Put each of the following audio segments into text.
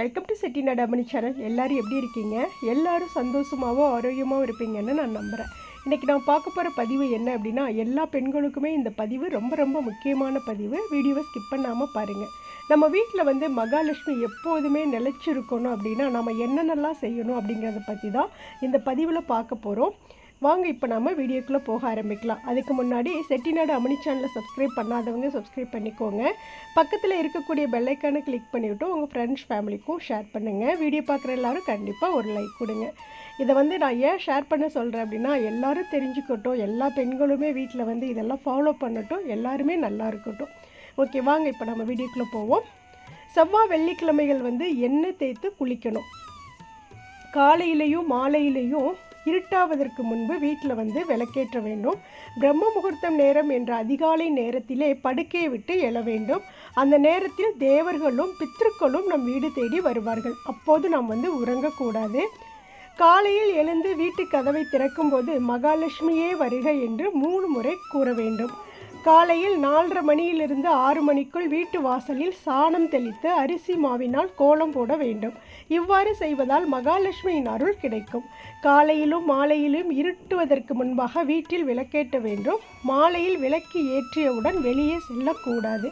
Welcome to செட்டி நடமணி channel எல்லோரும் எப்படி இருக்கீங்க? எல்லோரும் சந்தோஷமாகவும் ஆரோக்கியமாகவும் இருப்பீங்கன்னு நான் நம்புகிறேன் இன்றைக்கி நான் பார்க்க போகிற பதிவு என்ன அப்படின்னா எல்லா பெண்களுக்குமே இந்த பதிவு ரொம்ப ரொம்ப முக்கியமான பதிவு. வீடியோவை ஸ்கிப் பண்ணாமல் பாருங்கள் நம்ம வீட்டில் வந்து மகாலட்சுமி எப்போதுமே நிலச்சிருக்கணும் அப்படின்னா நம்ம என்னென்னலாம் செய்யணும் அப்படிங்கிறத பற்றி தான் இந்த பதிவில் பார்க்க போகிறோம் வாங்க இப்போ நம்ம வீடியோக்குள்ளே போக ஆரம்பிக்கலாம். அதுக்கு முன்னாடி செட்டிநாடு அமனி சேனலை சப்ஸ்கிரைப் பண்ணாதவங்க சப்ஸ்கிரைப் பண்ணிக்கோங்க. பக்கத்தில் இருக்கக்கூடிய பெல்லைக்கானை கிளிக் பண்ணிவிட்டு உங்கள் ஃப்ரெண்ட்ஸ் ஃபேமிலிக்கும் ஷேர் பண்ணுங்கள் வீடியோ பார்க்குற எல்லாரும் கண்டிப்பாக ஒரு லைக் கொடுங்க. இதை வந்து நான் ஏன் ஷேர் பண்ண சொல்கிறேன் அப்படின்னா எல்லோரும் தெரிஞ்சுக்கட்டும். எல்லா பெண்களுமே வீட்டில் வந்து இதெல்லாம் ஃபாலோ பண்ணட்டும். எல்லாருமே நல்லா இருக்கட்டும். ஓகே வாங்க இப்போ நம்ம வீடியோக்குள்ளே போவோம். செவ்வாய் வெள்ளிக்கிழமைகள் வந்து எண்ணெய் தேய்த்து குளிக்கணும். காலையிலையும் மாலையிலையும் இருட்டாவதற்கு முன்பு வீட்டில் வந்து விளக்கேற்ற வேண்டும். பிரம்ம முகூர்த்தம் நேரம் என்ற அதிகாலை நேரத்திலே படுக்கையை விட்டு எழ வேண்டும். அந்த நேரத்தில் தேவர்களும் பித்திருக்களும் நம் வீடு தேடி வருவார்கள். அப்போது நாம் வந்து உறங்கக்கூடாது. காலையில் எழுந்து வீட்டு கதவை திறக்கும்போது மகாலட்சுமியே வருக என்று மூணு முறை கூற வேண்டும். காலையில் நாலரை மணியிலிருந்து ஆறு மணிக்குள் வீட்டு வாசலில் சாணம் தெளித்து அரிசி மாவினால் கோலம் போட வேண்டும். இவ்வாறு செய்வதால் மகாலட்சுமியின் அருள் கிடைக்கும். காலையிலும் மாலையிலும் இருட்டுவதற்கு முன்பாக வீட்டில் விளக்கேற்ற வேண்டும். மாலையில் விளக்கு ஏற்றியவுடன் வெளியே செல்லக்கூடாது.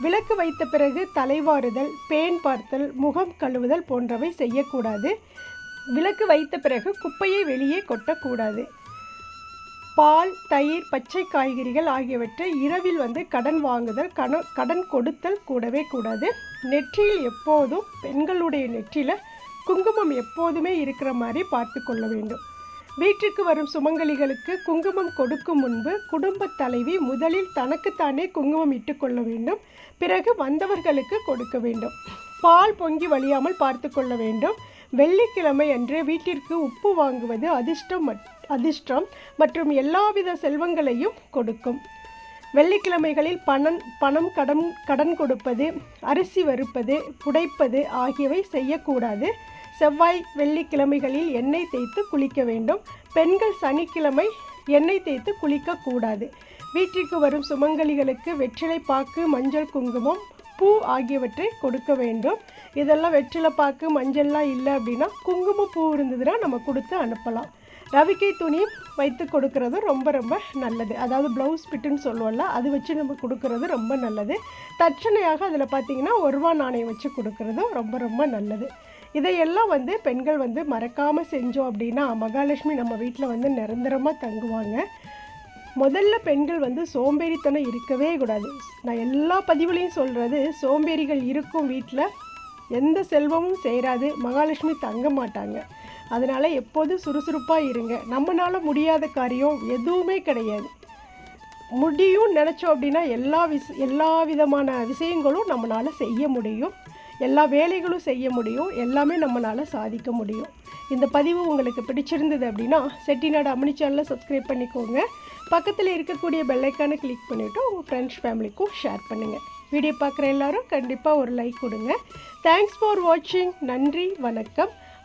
விளக்கு வைத்த பிறகு தலைவாறுதல் பேன் பார்த்தல் முகம் கழுவுதல் போன்றவை செய்யக்கூடாது. விளக்கு வைத்த பிறகு குப்பையை வெளியே கொட்டக்கூடாது. பால் தயிர் பச்சை காய்கறிகள் ஆகியவற்றை இரவில் வந்து கடன் வாங்குதல் கன கடன் கொடுத்தல் கூடவே கூடாது. நெற்றியில் எப்போதும் பெண்களுடைய நெற்றியில் குங்குமம் எப்போதுமே இருக்கிற மாதிரி பார்த்து கொள்ள வேண்டும். வீட்டிற்கு வரும் சுமங்கலிகளுக்கு குங்குமம் கொடுக்கும் முன்பு குடும்ப தலைவி முதலில் தனக்குத்தானே குங்குமம் இட்டுக்கொள்ள வேண்டும். பிறகு வந்தவர்களுக்கு கொடுக்க வேண்டும். பால் பொங்கி வழியாமல் பார்த்து கொள்ள வேண்டும். வெள்ளிக்கிழமை அன்று வீட்டிற்கு உப்பு வாங்குவது அதிர்ஷ்டம் மற்றும் அதிர்ஷ்டம் மற்றும் எல்லாவித செல்வங்களையும் கொடுக்கும். வெள்ளிக்கிழமைகளில் பணம் பணம் கடன் கடன் கொடுப்பது அரிசி வறுப்பது புடைப்பது ஆகியவை செய்யக்கூடாது. செவ்வாய் வெள்ளிக்கிழமைகளில் எண்ணெய் தேய்த்து குளிக்க வேண்டும். பெண்கள் சனிக்கிழமை எண்ணெய் தேய்த்து குளிக்கக்கூடாது. வீட்டிற்கு வரும் சுமங்கலிகளுக்கு வெற்றிலை பாக்கு மஞ்சள் குங்குமம் பூ ஆகியவற்றை கொடுக்க வேண்டும். இதெல்லாம் வெற்றிலை பாக்கு மஞ்சள்லாம் இல்லை அப்படின்னா குங்குமம் பூ இருந்ததுன்னா நம்ம கொடுத்து அனுப்பலாம். ரவிக்கை துணி வைத்து கொடுக்கறது ரொம்ப ரொம்ப நல்லது. அதாவது ப்ளவுஸ் பிட்டுன்னு சொல்லுவோம்ல அது வச்சு நம்ம கொடுக்கறது ரொம்ப நல்லது. தட்சணையாக அதில் பார்த்திங்கன்னா ஒரு ரூபா நாணயம் வச்சு கொடுக்கறதும் ரொம்ப ரொம்ப நல்லது. இதையெல்லாம் வந்து பெண்கள் வந்து மறக்காமல் செஞ்சோம் அப்படின்னா மகாலட்சுமி நம்ம வீட்டில் வந்து நிரந்தரமாக தங்குவாங்க. முதல்ல பெண்கள் வந்து சோம்பேறித்தனம் இருக்கவே கூடாது. நான் எல்லா பதிவுலையும் சொல்கிறது சோம்பேறிகள் இருக்கும் வீட்டில் எந்த செல்வமும் சேராது மகாலட்சுமி தங்க மாட்டாங்க. அதனால் எப்போதும் சுறுசுறுப்பாக இருங்க. நம்மளால் முடியாத காரியம் எதுவுமே கிடையாது. முடியும் நினச்சோம் அப்படின்னா எல்லா விஷ எல்லா விதமான விஷயங்களும் நம்மளால் செய்ய முடியும். எல்லா வேலைகளும் செய்ய முடியும். எல்லாமே நம்மளால் சாதிக்க முடியும். இந்த பதிவு உங்களுக்கு பிடிச்சிருந்தது அப்படின்னா செட்டிநாடு அம்மனி சேனலில் சப்ஸ்கிரைப் பண்ணிக்கோங்க. பக்கத்தில் இருக்கக்கூடிய பெல்லைக்கானை கிளிக் பண்ணிவிட்டு உங்கள் ஃப்ரெண்ட்ஸ் ஃபேமிலிக்கும் ஷேர் பண்ணுங்கள் வீடியோ பார்க்குற எல்லாரும் கண்டிப்பாக ஒரு லைக் கொடுங்க. தேங்க்ஸ் ஃபார் வாட்சிங் நன்றி வணக்கம்.